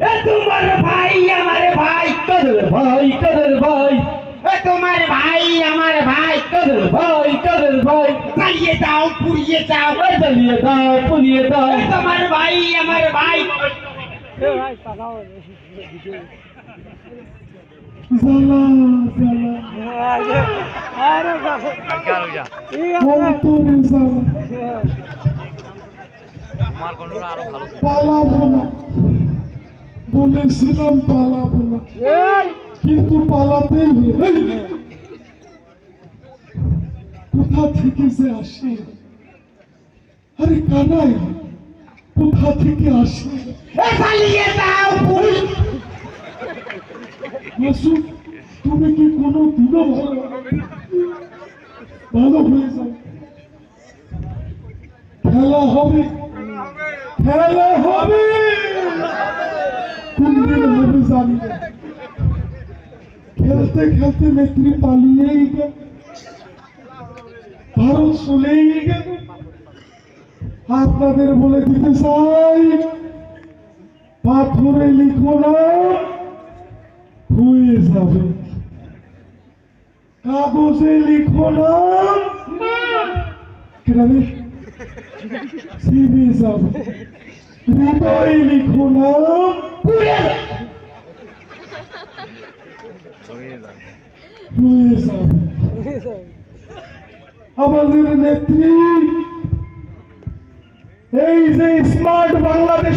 এ তোমার ভাই আমার ভাই কাদের ভাই কাদের ভাই। এ তোমার ভাই আমার ভাই কাদের ভাই কাদের ভাই। চালিয়ে যাও পুড়িয়ে যাও। জ্বালিয়ে দাও পুড়িয়ে দাও এ তোমার ভাই আমার ভাই। অন্তরে জ্বালা পালাবো না বলেছিলাম পালাবো না। কিন্তু পালাতেই কোথা থেকে যে আসে? আরে কানাই কোথা থেকে আসে? তুমি কি কোনো দিনও ভালো ভালো হয়ে যাও। খেলা হবে। খেলা হবে! কোন খেলতে খেলতে নেত্রী পালিয়েই গেল ভারত চলেই গেল আপনাদের বলে দিতে চাই পাথরে লিখো না হয়ে যাবে কাগজে লিখো কেরানি সিবি যাবে হৃদয়ে লিখো নাম যাবে। আমাদের নেত্রী এই যে স্মার্ট বাংলাদেশ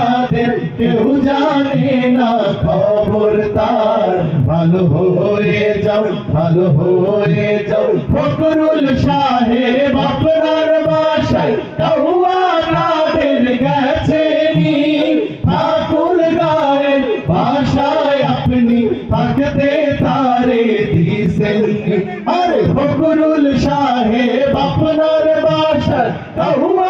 না খবর তার। ভালো হয়ে যাও, ভালো হয়ে যাও। ফকরুল সাহেব আপনার বাসায় কাউয়া কাদের গেছে ঠাকুর গায়ের ভাষায় আপনি থাকতে তারে দিছেন আরে ফকরুল সাহেব আপনার বাসায় কাউয়া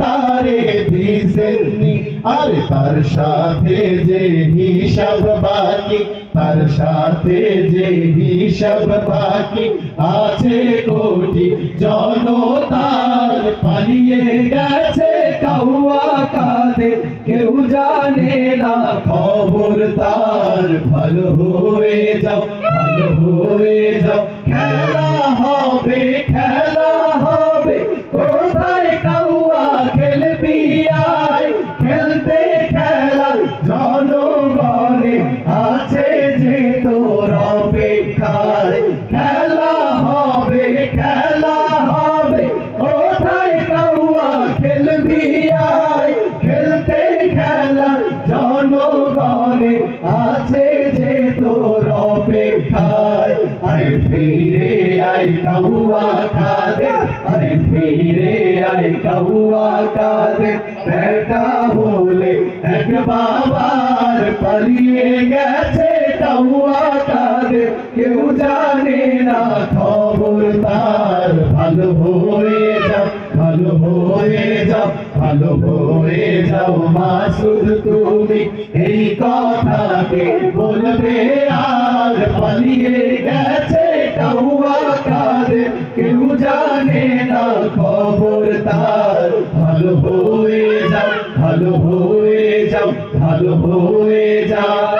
তারে দিছেননি আর তার সাথে যে হিসাব বাকি, তার সাথে যে হিসাব বাকি আছে কোটি জনতার। পালিয়ে গেছে কাউয়া কাদের কেউ জানে না খবর তার। ভালো হয়ে যাও, ভালো হয়ে যাও, খেলা হবে, খেলা জনগণে আছে যে তোর অপেক্ষায় খেলা হবে খেলা হবে। কোথায় কাউয়া খেলবি খেলতে খেলা জনগণে আছে যে তোর অপেক্ষায়। আরে ফিরে আয় কাউয়া কাদে আরে ফিরে আয় কাউয়া কাদে বেটা বলে এক বাবার পালিয়ে গেছে কাউয়া কাদে কেউ জানে না খবর তার। ভালো হয়ে যাও, ভালো হয়ে যাও, ভালো হয়ে যাও মাসুদ, তুমি এই কথাকে বলবে আর। পালিয়ে গেছে কাউয়া কাদের কেউ জানে না খবর তার। ভালো হয়ে যাও, ভালো হয়ে ভালো হয়ে যাও